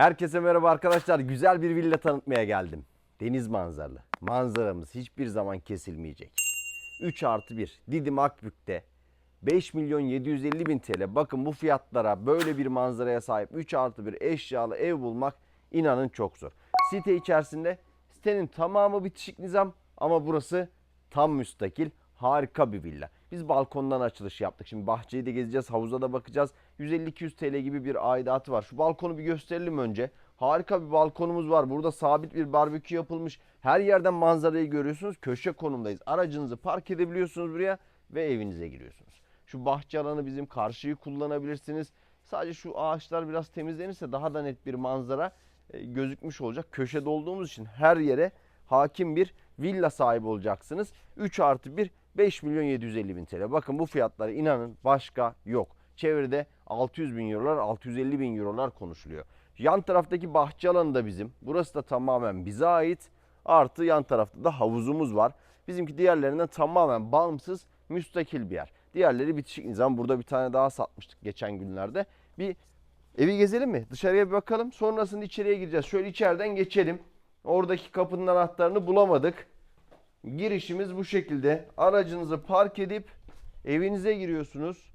Herkese merhaba arkadaşlar. Güzel bir villa tanıtmaya geldim. Deniz manzaralı. Manzaramız hiçbir zaman kesilmeyecek. 3 artı 1 Didim Akbük'te 5 milyon 750 bin TL. Bakın bu fiyatlara böyle bir manzaraya sahip 3 artı 1 eşyalı ev bulmak inanın çok zor. Site içerisinde sitenin tamamı bitişik nizam ama burası tam müstakil harika bir villa. Biz balkondan açılış yaptık. Şimdi bahçeyi de gezeceğiz, havuza da bakacağız. 150-200 TL gibi bir aidatı var. Şu balkonu bir gösterelim önce. Harika bir balkonumuz var. Burada sabit bir barbekü yapılmış. Her yerden manzarayı görüyorsunuz. Köşe konumdayız. Aracınızı park edebiliyorsunuz buraya ve evinize giriyorsunuz. Şu bahçe alanı bizim karşıyı kullanabilirsiniz. Sadece şu ağaçlar biraz temizlenirse daha da net bir manzara e, gözükmüş olacak. Köşede olduğumuz için her yere hakim bir villa sahibi olacaksınız. 3 artı 1 5 milyon 750 bin TL. Bakın bu fiyatlara inanın başka yok. Çevrede 600 bin eurolar 650 bin eurolar konuşuluyor. Yan taraftaki bahçe alanı da bizim. Burası da tamamen bize ait. Artı yan tarafta da havuzumuz var. Bizimki diğerlerinden tamamen bağımsız müstakil bir yer. Diğerleri bitişik nizam. Burada bir tane daha satmıştık geçen günlerde. Bir evi gezelim mi? Dışarıya bir bakalım. Sonrasında içeriye gireceğiz. Şöyle içeriden geçelim. Oradaki kapının anahtarını bulamadık. Girişimiz bu şekilde. Aracınızı park edip evinize giriyorsunuz.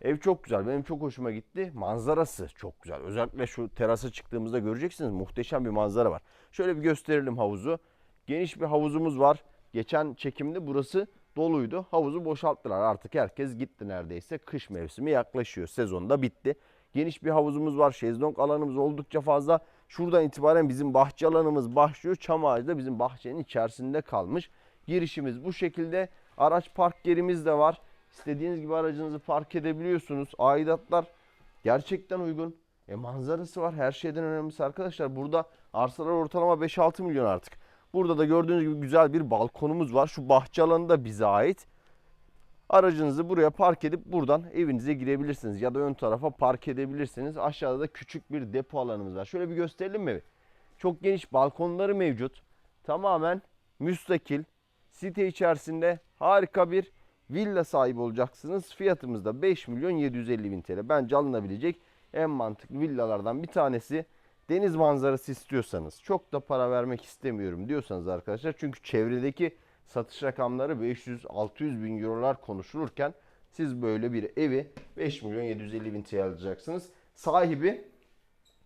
Ev çok güzel. Benim çok hoşuma gitti. Manzarası çok güzel. Özellikle şu terasa çıktığımızda göreceksiniz. Muhteşem bir manzara var. Şöyle bir gösterelim havuzu. Geniş bir havuzumuz var. Geçen çekimde burası doluydu. Havuzu boşalttılar. Artık herkes gitti neredeyse. Kış mevsimi yaklaşıyor. Sezon da bitti. Geniş bir havuzumuz var. Şezlong alanımız oldukça fazla. Şuradan itibaren bizim bahçe alanımız başlıyor. Çam ağacı da bizim bahçenin içerisinde kalmış. Girişimiz bu şekilde. Araç park yerimiz de var. İstediğiniz gibi aracınızı park edebiliyorsunuz. Aidatlar gerçekten uygun. E manzarası var. Her şeyden önemlisi arkadaşlar. Burada arsalar ortalama 5-6 milyon artık. Burada da gördüğünüz gibi güzel bir balkonumuz var. Şu bahçe alanı da bize ait. Aracınızı buraya park edip buradan evinize girebilirsiniz ya da ön tarafa park edebilirsiniz. Aşağıda da küçük bir depo alanımız var. Şöyle bir gösterelim mi? Çok geniş balkonları mevcut. Tamamen müstakil. Site içerisinde harika bir villa sahibi olacaksınız. Fiyatımız da 5 milyon 750 bin TL. Bence alınabilecek en mantıklı villalardan bir tanesi. Deniz manzarası istiyorsanız, çok da para vermek istemiyorum diyorsanız arkadaşlar. Çünkü çevredeki satış rakamları 500-600 bin eurolar konuşulurken siz böyle bir evi 5 milyon 750 bin TL alacaksınız. Sahibi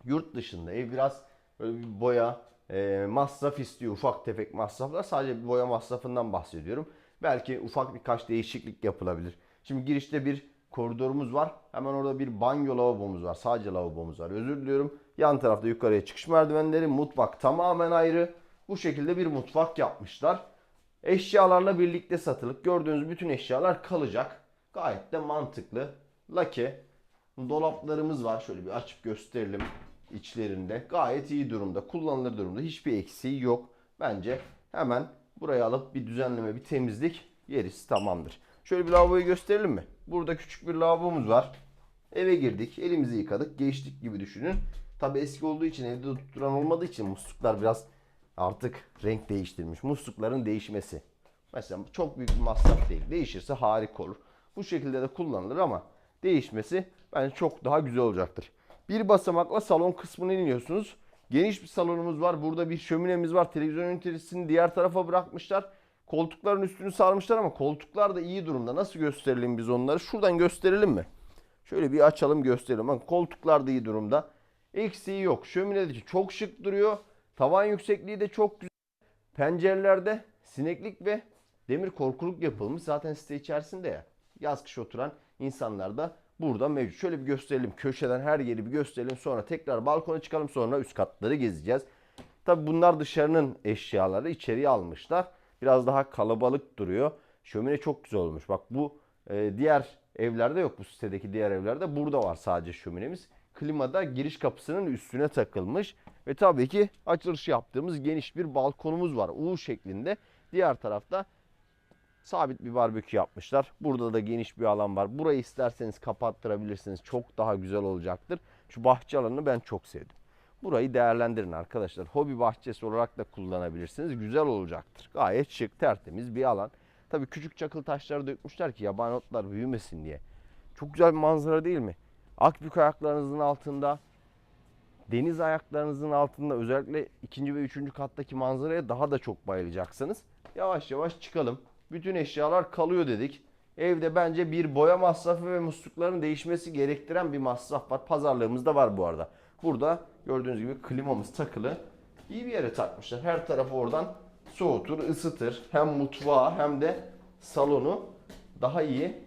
yurt dışında ev biraz böyle bir boya e, masraf istiyor. Ufak tefek masraflar. Sadece bir boya masrafından bahsediyorum. Belki ufak birkaç değişiklik yapılabilir. Şimdi girişte bir koridorumuz var. Hemen orada bir banyo lavabomuz var. Sadece lavabomuz var. Özür diliyorum. Yan tarafta yukarıya çıkış merdivenleri. Mutfak tamamen ayrı. Bu şekilde bir mutfak yapmışlar. Eşyalarla birlikte satılık. Gördüğünüz bütün eşyalar kalacak. Gayet de mantıklı. Lucky. Dolaplarımız var. Şöyle bir açıp gösterelim içlerinde. Gayet iyi durumda. Kullanılır durumda. Hiçbir eksiği yok. Bence hemen buraya alıp bir düzenleme, bir temizlik gerisi tamamdır. Şöyle bir lavaboyu gösterelim mi? Burada küçük bir lavabomuz var. Eve girdik, elimizi yıkadık, geçtik gibi düşünün. Tabi eski olduğu için evde tutturan olmadığı için musluklar biraz artık renk değiştirmiş. Muslukların değişmesi. Mesela çok büyük bir masraf değil. Değişirse harika olur. Bu şekilde de kullanılır ama değişmesi bence çok daha güzel olacaktır. Bir basamakla salon kısmına iniyorsunuz. Geniş bir salonumuz var. Burada bir şöminemiz var. Televizyon ünitesini diğer tarafa bırakmışlar. Koltukların üstünü sarmışlar ama koltuklar da iyi durumda. Nasıl gösterelim biz onları? Şuradan gösterelim mi? Şöyle bir açalım gösterelim. Bakın koltuklar da iyi durumda. Eksiği yok. Şömine de çok şık duruyor. Tavan yüksekliği de çok güzel. Pencerelerde sineklik ve demir korkuluk yapılmış. Zaten site içerisinde ya. Yaz kış oturan insanlar da burada mevcut. Şöyle bir gösterelim. Köşeden her yeri bir gösterelim. Sonra tekrar balkona çıkalım. Sonra üst katları gezeceğiz. Tabi bunlar dışarının eşyaları. içeriye almışlar. Biraz daha kalabalık duruyor. Şömine çok güzel olmuş. Bak bu e, diğer evlerde yok. Bu sitedeki diğer evlerde. Burada var sadece şöminemiz. Klimada giriş kapısının üstüne takılmış. Ve tabii ki açılış yaptığımız geniş bir balkonumuz var. U şeklinde. Diğer tarafta sabit bir barbekü yapmışlar. Burada da geniş bir alan var. Burayı isterseniz kapattırabilirsiniz. Çok daha güzel olacaktır. Şu bahçe alanını ben çok sevdim. Burayı değerlendirin arkadaşlar. Hobi bahçesi olarak da kullanabilirsiniz. Güzel olacaktır. Gayet şık, tertemiz bir alan. Tabii küçük çakıl taşları dökmüşler ki yabani otlar büyümesin diye. Çok güzel bir manzara değil mi? Akbük ayaklarınızın altında Deniz ayaklarınızın altında özellikle ikinci ve üçüncü kattaki manzaraya daha da çok bayılacaksınız. Yavaş yavaş çıkalım. Bütün eşyalar kalıyor dedik. Evde bence bir boya masrafı ve muslukların değişmesi gerektiren bir masraf var. Pazarlığımız da var bu arada. Burada gördüğünüz gibi klimamız takılı. İyi bir yere takmışlar. Her tarafı oradan soğutur, ısıtır. Hem mutfağı hem de salonu daha iyi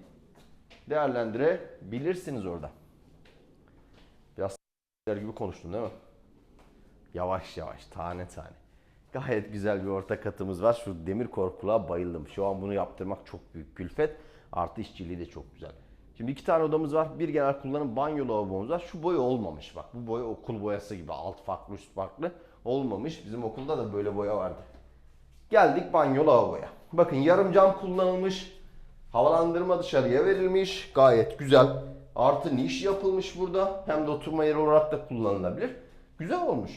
değerlendirebilirsiniz orada. Gibi konuştum değil mi? Yavaş yavaş, tane tane. Gayet güzel bir orta katımız var. Şu demir korkuluğa bayıldım. Şu an bunu yaptırmak çok büyük külfet. Artı işçiliği de çok güzel. Şimdi iki tane odamız var. Bir genel kullanım banyo lavabomuz var. Şu boya olmamış bak. Bu boya okul boyası gibi. Alt farklı üst farklı. Olmamış. Bizim okulda da böyle boya vardı. Geldik banyo lavaboya. Bakın yarım cam kullanılmış. Havalandırma dışarıya verilmiş. Gayet güzel. Artı niş yapılmış burada. Hem de oturma yeri olarak da kullanılabilir. Güzel olmuş.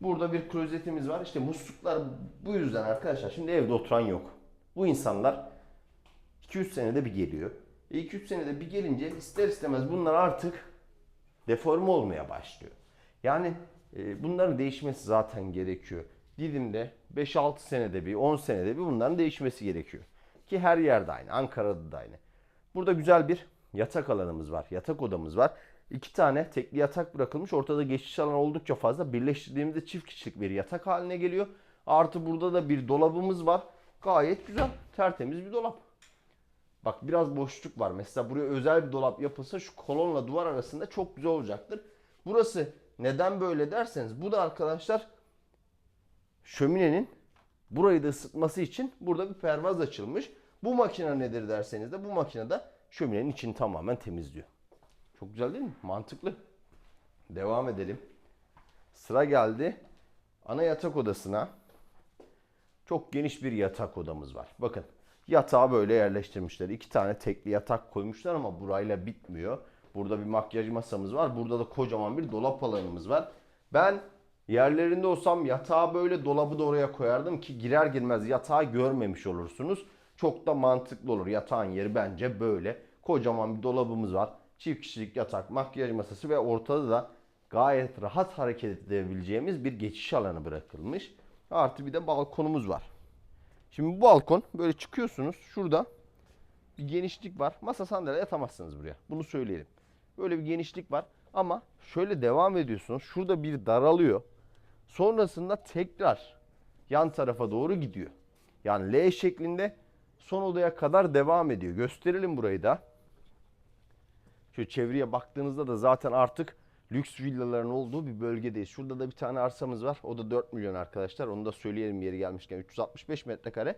Burada bir klozetimiz var. İşte musluklar bu yüzden arkadaşlar. Şimdi evde oturan yok. Bu insanlar 2-3 senede bir geliyor. 2-3 senede bir gelince ister istemez bunlar artık deforme olmaya başlıyor. Yani e, bunların değişmesi zaten gerekiyor. Didim'de 5-6 senede bir, 10 senede bir bunların değişmesi gerekiyor. Ki her yerde aynı. Ankara'da da aynı. Burada güzel bir yatak alanımız var. Yatak odamız var. İki tane tekli yatak bırakılmış. Ortada geçiş alanı oldukça fazla. Birleştirdiğimizde çift kişilik bir yatak haline geliyor. Artı burada da bir dolabımız var. Gayet güzel. Tertemiz bir dolap. Bak biraz boşluk var. Mesela buraya özel bir dolap yapılsa şu kolonla duvar arasında çok güzel olacaktır. Burası neden böyle derseniz bu da arkadaşlar şöminenin burayı da ısıtması için burada bir pervaz açılmış. Bu makine nedir derseniz de bu makinede şöminenin içini tamamen temizliyor. Çok güzel değil mi? Mantıklı. Devam edelim. Sıra geldi ana yatak odasına. Çok geniş bir yatak odamız var. Bakın yatağı böyle yerleştirmişler. İki tane tekli yatak koymuşlar ama burayla bitmiyor. Burada bir makyaj masamız var. Burada da kocaman bir dolap alanımız var. Ben yerlerinde olsam yatağı böyle dolabı da oraya koyardım ki girer girmez yatağı görmemiş olursunuz. Çok da mantıklı olur. Yatağın yeri bence böyle. Kocaman bir dolabımız var. Çift kişilik yatak, makyaj masası ve ortada da gayet rahat hareket edebileceğimiz bir geçiş alanı bırakılmış. Artı bir de balkonumuz var. Şimdi bu balkon böyle çıkıyorsunuz. Şurada bir genişlik var. Masa sandalye yatamazsınız buraya. Bunu söyleyelim. Böyle bir genişlik var. Ama şöyle devam ediyorsunuz. Şurada bir daralıyor. Sonrasında tekrar yan tarafa doğru gidiyor. Yani L şeklinde son odaya kadar devam ediyor. Gösterelim burayı da. Şöyle çevreye baktığınızda da zaten artık lüks villaların olduğu bir bölgedeyiz. Şurada da bir tane arsamız var. O da 4 milyon arkadaşlar. Onu da söyleyelim yeri gelmişken. 365 metrekare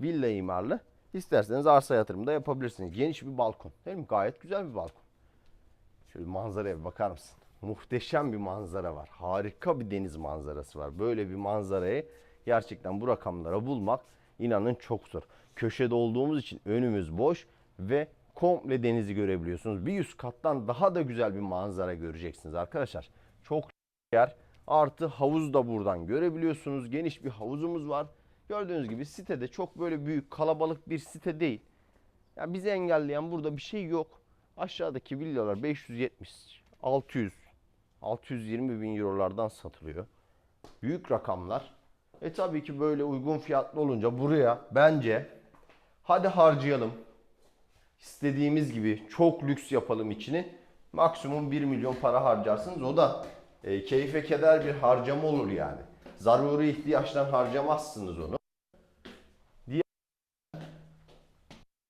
villa imarlı. İsterseniz arsa yatırımı da yapabilirsiniz. Geniş bir balkon. Değil mi? Gayet güzel bir balkon. Şöyle manzaraya bir bakar mısın? Muhteşem bir manzara var. Harika bir deniz manzarası var. Böyle bir manzarayı gerçekten bu rakamlara bulmak inanın çok zor. Köşede olduğumuz için önümüz boş ve komple denizi görebiliyorsunuz. Bir üst kattan daha da güzel bir manzara göreceksiniz arkadaşlar. Çok yer. Artı havuz da buradan görebiliyorsunuz. Geniş bir havuzumuz var. Gördüğünüz gibi sitede çok böyle büyük kalabalık bir site değil. Yani bizi engelleyen burada bir şey yok. Aşağıdaki villalar 570, 600, 620 bin eurolardan satılıyor. Büyük rakamlar. E tabii ki böyle uygun fiyatlı olunca buraya bence hadi harcayalım. İstediğimiz gibi çok lüks yapalım içini. Maksimum 1 milyon para harcarsınız. O da e, keyfe keder bir harcama olur yani. Zaruri ihtiyaçtan harcamazsınız onu. Diğer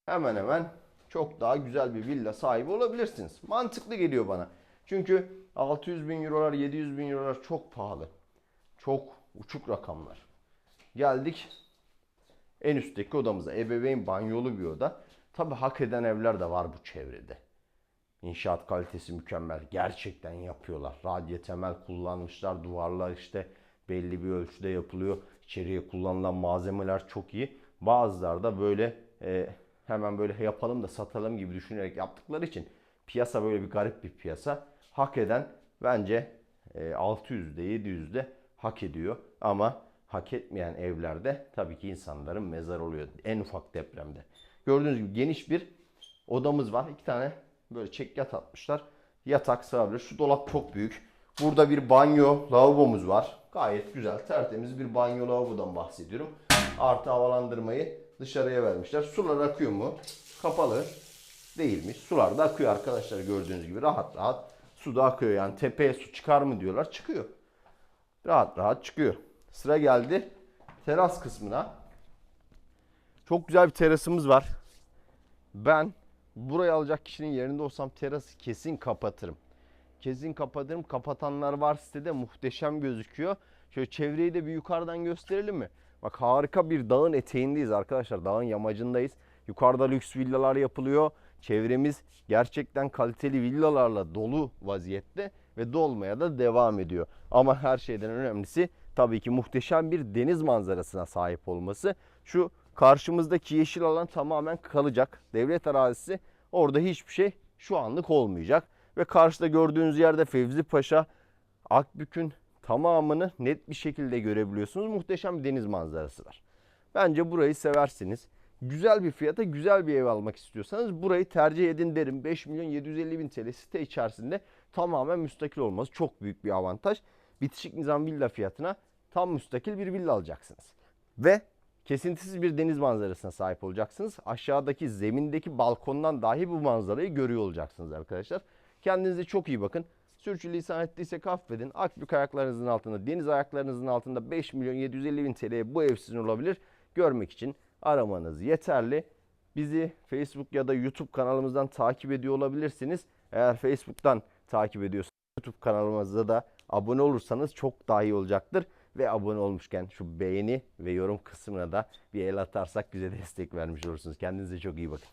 hemen hemen çok daha güzel bir villa sahibi olabilirsiniz. Mantıklı geliyor bana. Çünkü 600 bin eurolar, 700 bin eurolar çok pahalı. Çok uçuk rakamlar. Geldik en üstteki odamıza. Ebeveyn banyolu bir oda. Tabi hak eden evler de var bu çevrede. İnşaat kalitesi mükemmel. Gerçekten yapıyorlar. Radye temel kullanmışlar. Duvarlar işte belli bir ölçüde yapılıyor. İçeriye kullanılan malzemeler çok iyi. Bazıları da böyle e, hemen böyle yapalım da satalım gibi düşünerek yaptıkları için piyasa böyle bir garip bir piyasa. Hak eden bence e, 600'de 700'de hak ediyor. Ama hak etmeyen evlerde tabii ki insanların mezar oluyor. En ufak depremde. Gördüğünüz gibi geniş bir odamız var. İki tane böyle çek yat atmışlar. Yatak sığabilir. Şu dolap çok büyük. Burada bir banyo lavabomuz var. Gayet güzel, tertemiz bir banyo lavabodan bahsediyorum. Artı havalandırmayı dışarıya vermişler. Sular akıyor mu? Kapalı değilmiş. Sular da akıyor arkadaşlar gördüğünüz gibi rahat rahat. Su da akıyor yani tepeye su çıkar mı diyorlar çıkıyor. Rahat rahat çıkıyor. Sıra geldi teras kısmına. Çok güzel bir terasımız var. Ben burayı alacak kişinin yerinde olsam terası kesin kapatırım. Kesin kapatırım. Kapatanlar var sitede muhteşem gözüküyor. Şöyle çevreyi de bir yukarıdan gösterelim mi? Bak harika bir dağın eteğindeyiz arkadaşlar. Dağın yamacındayız. Yukarıda lüks villalar yapılıyor. Çevremiz gerçekten kaliteli villalarla dolu vaziyette ve dolmaya da devam ediyor. Ama her şeyden önemlisi tabii ki muhteşem bir deniz manzarasına sahip olması. Şu karşımızdaki yeşil alan tamamen kalacak. Devlet arazisi orada hiçbir şey şu anlık olmayacak. Ve karşıda gördüğünüz yerde Fevzi Paşa, Akbük'ün tamamını net bir şekilde görebiliyorsunuz. Muhteşem bir deniz manzarası var. Bence burayı seversiniz. Güzel bir fiyata güzel bir ev almak istiyorsanız burayı tercih edin derim. 5 milyon 750 bin TL site içerisinde tamamen müstakil olması çok büyük bir avantaj. Bitişik nizam villa fiyatına tam müstakil bir villa alacaksınız. Ve kesintisiz bir deniz manzarasına sahip olacaksınız. Aşağıdaki zemindeki balkondan dahi bu manzarayı görüyor olacaksınız arkadaşlar. Kendinize çok iyi bakın. Sürçülisan ettiysek affedin. Akbük ayaklarınızın altında, deniz ayaklarınızın altında 5 milyon 750 bin TL'ye bu ev sizin olabilir. Görmek için aramanız yeterli. Bizi Facebook ya da YouTube kanalımızdan takip ediyor olabilirsiniz. Eğer Facebook'tan takip ediyorsanız YouTube kanalımıza da abone olursanız çok daha iyi olacaktır. Ve abone olmuşken şu beğeni ve yorum kısmına da bir el atarsak bize destek vermiş olursunuz. Kendinize çok iyi bakın.